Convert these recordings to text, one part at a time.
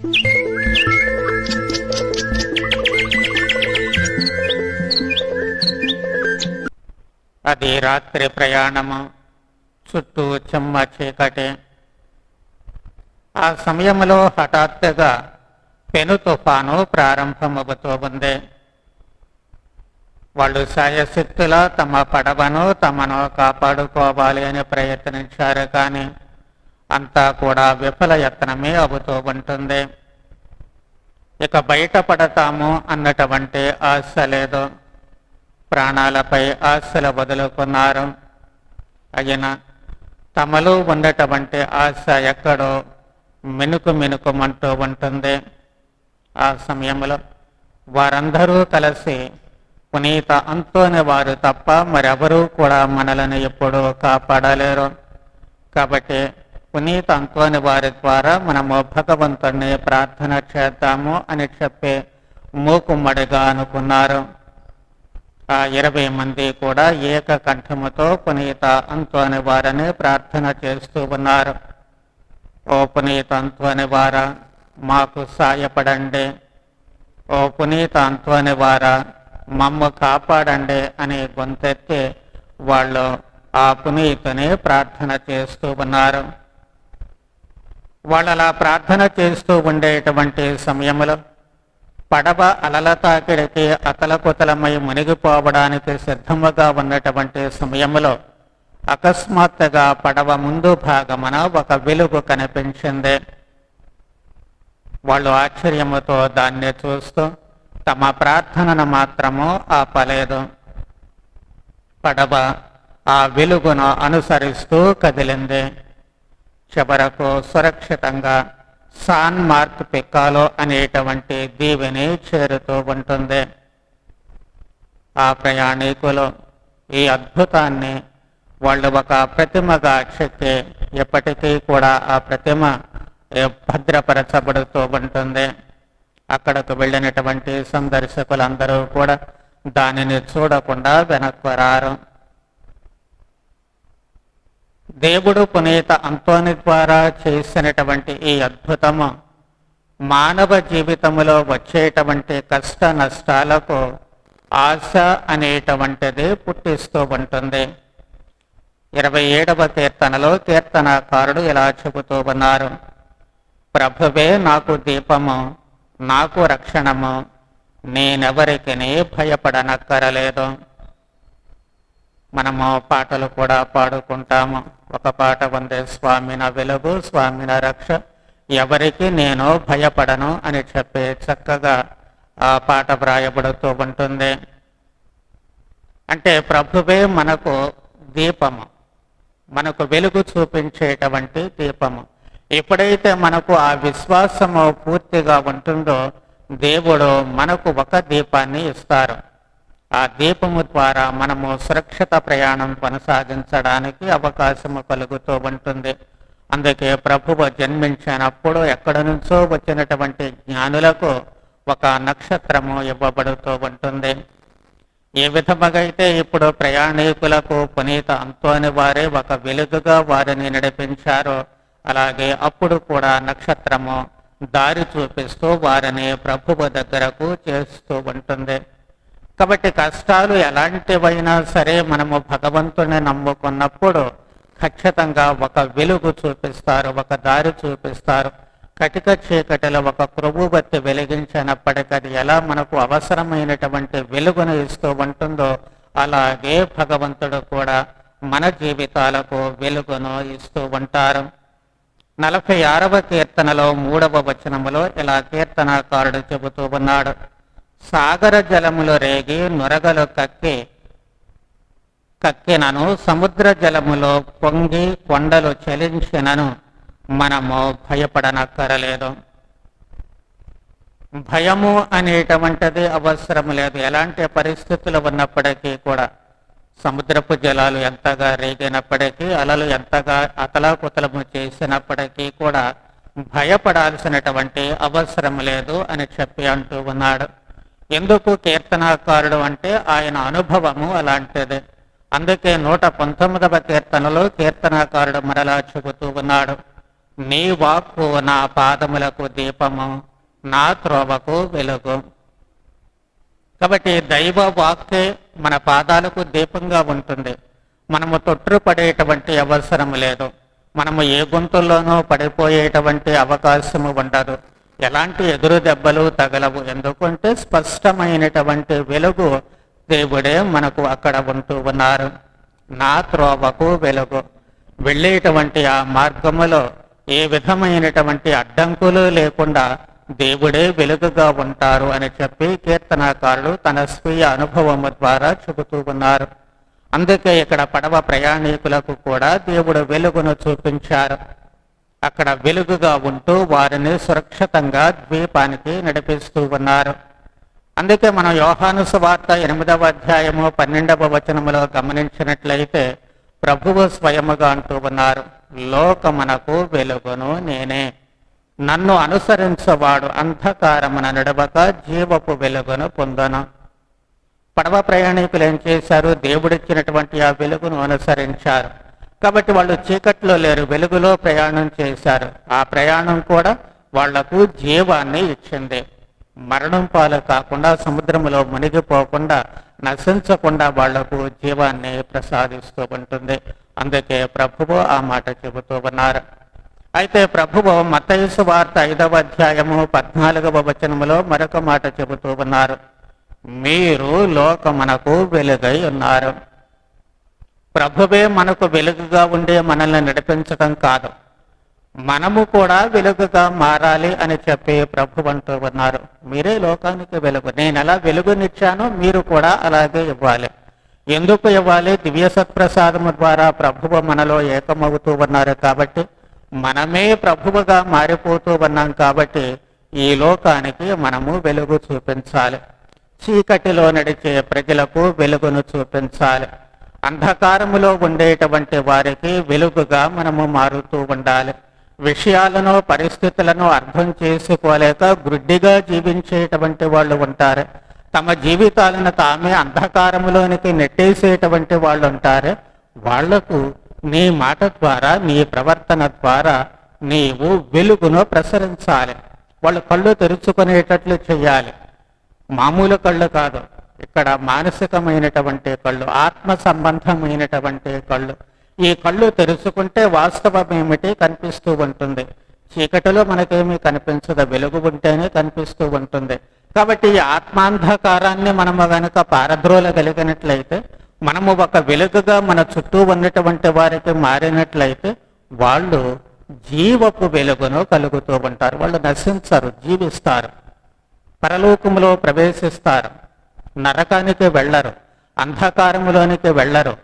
అది రాత్రి ప్రయాణము. చుట్టూ చెమ్మ చీకటి. ఆ సమయంలో హఠాత్తుగా పెను తుఫాను ప్రారంభమవుతూ ఉంది. వాళ్ళు సాయశక్తులా తమ పడవను తమను కాపాడుకోవాలి అని ప్రయత్నించారు కానీ అంతా కూడా విఫల యత్నమే అవుతూ ఉంటుంది. ఇక బయటపడతాము అన్నటువంటి ఆశ లేదు. ప్రాణాలపై ఆశలు వదులుకున్నారు. అయినా తమలో ఉన్నటువంటి ఆశ ఎక్కడో మెనుకు మెనుకుమంటూ ఉంటుంది. ఆ సమయంలో వారందరూ కలిసి పునీత అంతోని వారు తప్ప మరెవరూ కూడా మనలను ఎప్పుడూ కాపాడలేరు. కాబట్టి పునీత అంకోని వారి ద్వారా మనము భగవంతుణ్ణి ప్రార్థన చేద్దాము అని చెప్పి మూకుమ్మడిగా అనుకున్నారు. ఆ ఇరవై మంది కూడా ఏకకంఠముతో పునీత అంతోని వారిని ప్రార్థన చేస్తూ ఉన్నారు. ఓ పునీత అంతోని వార మాకు సాయపడండి. ఓ పునీత అంతోని వార మమ్మ కాపాడండి అని గొంతెత్తి వాళ్ళు ఆ పునీతని ప్రార్థన చేస్తూ ఉన్నారు. వాళ్ళు అలా ప్రార్థన చేస్తూ ఉండేటువంటి సమయంలో పడవ అలల తాకిడికి అతలకుతలమై మునిగిపోవడానికి సిద్ధముగా ఉన్నటువంటి సమయంలో అకస్మాత్తుగా పడవ ముందు భాగమున ఒక వెలుగు కనిపించింది. వాళ్ళు ఆశ్చర్యముతో దాన్ని చూస్తూ తమ ప్రార్థనను మాత్రము ఆపలేదు. పడవ ఆ వెలుగును అనుసరిస్తూ కదిలింది. చివరకు సురక్షితంగా సాన్ మార్క్ పిక్కాలో అనేటువంటి దీవిని చేరుతూ ఉంటుంది. ఆ ప్రయాణికులు ఈ అద్భుతాన్ని వాళ్ళు ఒక ప్రతిమగా చెక్కి ఎప్పటికీ కూడా ఆ ప్రతిమ భద్రపరచబడుతూ ఉంటుంది. అక్కడకు వెళ్ళినటువంటి సందర్శకులందరూ కూడా దానిని చూడకుండా వెనక్కు రారు. దేవుడు పునీత అంతోని ద్వారా చేసినటువంటి ఈ అద్భుతము మానవ జీవితంలో వచ్చేటువంటి కష్ట నష్టాలకు ఆశ అనేటువంటిది పుట్టిస్తూ ఉంటుంది. ఇరవై ఏడవ కీర్తనలో కీర్తనాకారుడు ఇలా చెబుతూ ఉన్నారు. ప్రభువే నాకు దీపము నాకు రక్షణము నేనెవరికి భయపడనక్కరలేదు. మనము పాటలు కూడా పాడుకుంటాము. ఒక పాట వందే స్వామి నా వెలుగు స్వామి నా రక్ష. ఎవరికి నేను భయపడను అని చెప్పి చక్కగా ఆ పాట వ్రాయబడుతూ ఉంటుంది. అంటే ప్రభువే మనకు దీపము. మనకు వెలుగు చూపించేటువంటి దీపము. ఎప్పుడైతే మనకు ఆ విశ్వాసము పూర్తిగా ఉంటుందో దేవుడు మనకు ఒక దీపాన్ని ఇస్తారు. ఆ దీపము ద్వారా మనము సురక్షిత ప్రయాణం కొనసాగించడానికి అవకాశము కలుగుతూ ఉంటుంది. అందుకే ప్రభువు జన్మించినప్పుడు ఎక్కడ నుంచో వచ్చినటువంటి జ్ఞానులకు ఒక నక్షత్రము ఇవ్వబడుతూ ఉంటుంది. ఏ విధముగా అయితే ఇప్పుడు ప్రయాణికులకు పునీత అంతోని వారే ఒక వెలుగుగా వారిని నడిపించారో అలాగే అప్పుడు కూడా నక్షత్రము దారి చూపిస్తూ వారిని ప్రభువు దగ్గరకు చేస్తూ ఉంటుంది. కాబట్టి కష్టాలు ఎలాంటివైనా సరే మనము భగవంతుని నమ్ముకున్నప్పుడు ఖచ్చితంగా ఒక వెలుగు చూపిస్తారు ఒక దారి చూపిస్తారు. కటిక చీకటిలో ఒక క్రొవ్వుబత్తి వెలిగించినప్పటికీ అది ఎలా మనకు అవసరమైనటువంటి వెలుగును ఇస్తూ ఉంటుందో అలాగే భగవంతుడు కూడా మన జీవితాలకు వెలుగును ఇస్తూ ఉంటారు. నలభై ఆరవ కీర్తనలో మూడవ వచనములో ఇలా కీర్తనాకారుడు చెబుతూ ఉన్నాడు. సాగర జలములు రేగి నురగలు కక్కి కక్కినను సముద్ర జలములో పొంగి కొండలు చలించినను మనము భయపడనక్కరలేదు. భయము అనేటువంటిది అవసరం లేదు. ఎలాంటి పరిస్థితులు ఉన్నప్పటికీ కూడా సముద్రపు జలాలు ఎంతగా రేగినప్పటికీ అలలు ఎంతగా అతలాకుతలము చేసినప్పటికీ కూడా భయపడాల్సినటువంటి అవసరం లేదు అని చెప్పి అంటూ ఉన్నాడు. ఎందుకు కీర్తనాకారుడు అంటే ఆయన అనుభవము అలాంటిది. అందుకే నూట పంతొమ్మిదవ కీర్తనలో కీర్తనాకారుడు మరలా చెబుతూ ఉన్నాడు. నీ వాక్కు నా పాదములకు దీపము నా త్రోవకు వెలుగు. కాబట్టి దైవ వాక్కే మన పాదాలకు దీపంగా ఉంటుంది. మనము తొట్టుపడేటువంటి అవసరం లేదు. మనము ఏ గుంతుల్లోనూ పడిపోయేటువంటి అవకాశము ఉండదు. ఎలాంటి ఎదురు దెబ్బలు తగలవు ఎందుకంటే స్పష్టమైనటువంటి వెలుగు దేవుడే మనకు అక్కడ ఉంటూ ఉన్నారు. నా త్రోవకు వెలుగు. వెళ్ళేటువంటి ఆ మార్గములో ఏ విధమైనటువంటి అడ్డంకులు లేకుండా దేవుడే వెలుగుగా ఉంటారు అని చెప్పి కీర్తనాకారుడు తన స్వీయ అనుభవము ద్వారా చెబుతూ ఉన్నారు. అందుకే ఇక్కడ పడవ ప్రయాణికులకు కూడా దేవుడు వెలుగును చూపించారు. అక్కడ వెలుగుగా ఉంటూ వారిని సురక్షితంగా ద్వీపానికి నడిపిస్తూ ఉన్నారు. అందుకే మనం యోహాను సువార్త ఎనిమిదవ అధ్యాయము పన్నెండవ వచనములో గమనించినట్లయితే ప్రభువు స్వయముగా అంటూ ఉన్నారు లోకమునకు వెలుగును నేనే. నన్ను అనుసరించవాడు అంధకారమున నడవక జీవపు వెలుగును పొందను. పడవ ప్రయాణికులు ఏం చేశారు? దేవుడిచ్చినటువంటి ఆ వెలుగును అనుసరించారు. కాబట్టి వాళ్ళు చీకట్లో లేరు వెలుగులో ప్రయాణం చేశారు. ఆ ప్రయాణం కూడా వాళ్ళకు జీవాన్ని ఇచ్చింది. మరణం పాలు కాకుండా సముద్రంలో మునిగిపోకుండా నశించకుండా వాళ్ళకు జీవాన్ని ప్రసాదిస్తూ ఉంటుంది. అందుకే ప్రభువు ఆ మాట చెబుతూ ఉన్నారు. అయితే ప్రభువు మతయసు వార్త ఐదవ అధ్యాయము పద్నాలుగవ వచనములో మరొక మాట చెబుతూ ఉన్నారు. మీరు లోకమునకు వెలుగై ఉన్నారు. ప్రభువే మనకు వెలుగుగా ఉండే మనల్ని నడిపించడం కాదు. మనము కూడా వెలుగుగా మారాలి అని చెప్పి ప్రభు అంటూ ఉన్నారు. మీరే లోకానికి వెలుగు. నేను ఎలా వెలుగునిచ్చానో మీరు కూడా అలాగే ఇవ్వాలి. ఎందుకు ఇవ్వాలి? దివ్య సత్ప్రసాదము ద్వారా ప్రభువు మనలో ఏకమవుతూ ఉన్నారు కాబట్టి మనమే ప్రభువుగా మారిపోతూ ఉన్నాం కాబట్టి ఈ లోకానికి మనము వెలుగు చూపించాలి. చీకటిలో నడిచే ప్రజలకు వెలుగును చూపించాలి. అంధకారములో ఉండేటువంటి వారికి వెలుగుగా మనము మారుతూ ఉండాలి. విషయాలను పరిస్థితులను అర్థం చేసుకోలేక గుడ్డిగా జీవించేటువంటి వాళ్ళు ఉంటారు. తమ జీవితాలను తామే అంధకారములోనికి నెట్టేసేటువంటి వాళ్ళు ఉంటారు. వాళ్ళకు నీ మాట ద్వారా నీ ప్రవర్తన ద్వారా నీవు వెలుగును ప్రసరించాలి. వాళ్ళు కళ్ళు తెరుచుకునేటట్లు చేయాలి. మామూలు కళ్ళు కాదు. ఇక్కడ మానసికమైనటువంటి కళ్ళు ఆత్మ సంబంధమైనటువంటి కళ్ళు. ఈ కళ్ళు తెరుచుకుంటే వాస్తవం ఏమిటి కనిపిస్తూ ఉంటుంది. చీకటిలో మనకేమీ కనిపించదు వెలుగు ఉంటేనే కనిపిస్తూ ఉంటుంది. కాబట్టి ఈ ఆత్మాంధకారాన్ని మనము కనుక పారద్రోలగలిగినట్లయితే మనము ఒక వెలుగుగా మన చుట్టూ ఉన్నటువంటి వారికి మారినట్లయితే వాళ్ళు జీవపు వెలుగును కలుగుతూ ఉంటారు. వాళ్ళు నశించరు జీవిస్తారు. పరలోకములో ప్రవేశిస్తారు. నరకానికి వెళ్ళరు అంధకారములోనికి వెళ్ళరు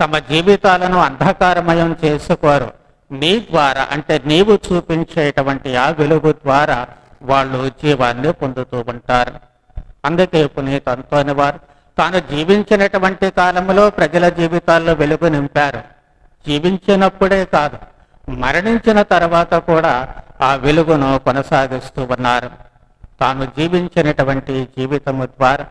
తమ జీవితాలను అంధకారమయం చేసుకోరు. నీ ద్వారా అంటే నీవు చూపించేటువంటి ఆ వెలుగు ద్వారా వాళ్ళు జీవాన్ని పొందుతూ ఉంటారు. అందుకే పునీత్ అంతోని వారు తాను జీవించినటువంటి కాలంలో ప్రజల జీవితాల్లో వెలుగు నింపారు. జీవించినప్పుడే కాదు మరణించిన తర్వాత కూడా ఆ వెలుగును కొనసాగిస్తూ ఉన్నారు. తాను జీవించినటువంటి జీవితము ద్వారా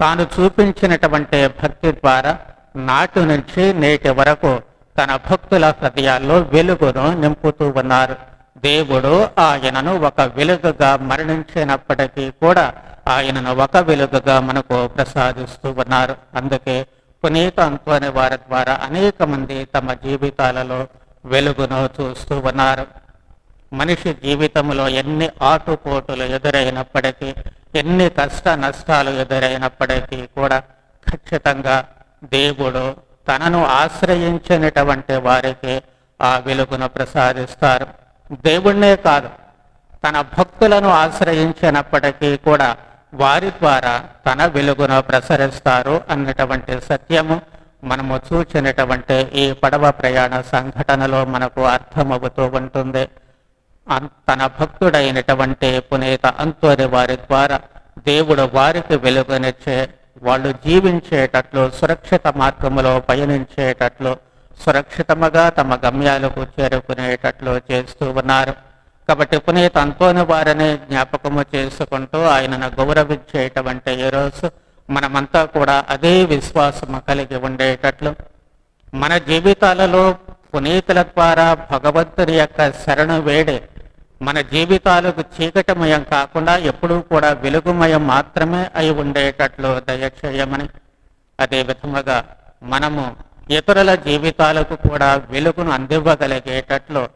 తాను చూపించినటువంటి భక్తి ద్వారా నాటి నుంచి నేటి వరకు తన భక్తుల హృదయాల్లో వెలుగును నింపుతూ ఉన్నారు. దేవుడు ఆయనను ఒక వెలుగుగా మరణించినప్పటికీ కూడా ఆయనను ఒక వెలుగుగా మనకు ప్రసాదిస్తూ ఉన్నారు. అందుకే పునీత అంతోని వారి ద్వారా అనేక మంది తమ జీవితాలలో వెలుగును చూస్తూ ఉన్నారు. మనిషి జీవితంలో ఎన్ని ఆటుపోటులు ఎదురైనప్పటికీ ఎన్ని కష్ట నష్టాలు ఎదురైనప్పటికీ కూడా ఖచ్చితంగా దేవుడు తనను ఆశ్రయించినటువంటి వారికి ఆ వెలుగును ప్రసాదిస్తారు. దేవుణ్ణే కాదు తన భక్తులను ఆశ్రయించినప్పటికీ కూడా వారి ద్వారా తన వెలుగును ప్రసరిస్తారు అన్నటువంటి సత్యము మనము చూచినటువంటి ఈ పడవ ప్రయాణ సంఘటనలో మనకు అర్థమవుతూ ఉంటుంది. తన భక్తుడైనటువంటి పునీత అంతోని వారి ద్వారా దేవుడు వారికి వెలుగునిచ్చే వాళ్ళు జీవించేటట్లు సురక్షిత మార్గములో పయనించేటట్లు సురక్షితముగా తమ గమ్యాలకు చేరుకునేటట్లు చేస్తూ ఉన్నారు. కాబట్టి పునీత అంతోని వారిని జ్ఞాపకము చేసుకుంటూ ఆయనను గౌరవించేటువంటి ఈరోజు రోజు మనమంతా కూడా అదే విశ్వాసము కలిగి ఉండేటట్లు. మన జీవితాలలో పునీతుల ద్వారా భగవంతుని యొక్క శరణు వేడే మన జీవితాలకు చీకటిమయం కాకుండా ఎప్పుడూ కూడా వెలుగుమయం మాత్రమే అయి ఉండేటట్లు దయచేయమని. అదే విధముగా మనము ఇతరుల జీవితాలకు కూడా వెలుగును అందివ్వగలిగేటట్లు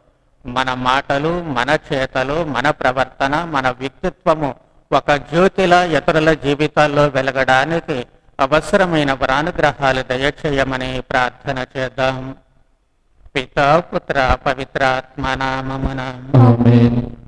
మన మాటలు మన చేతలు మన ప్రవర్తన మన వ్యక్తిత్వము ఒక జ్యోతిలా ఇతరుల జీవితాల్లో వెలగడానికి అవసరమైన వరానుగ్రహాలు దయచేయమని ప్రార్థన చేద్దాం. पिता पुत्र पवित्र आत्मा नाम नाम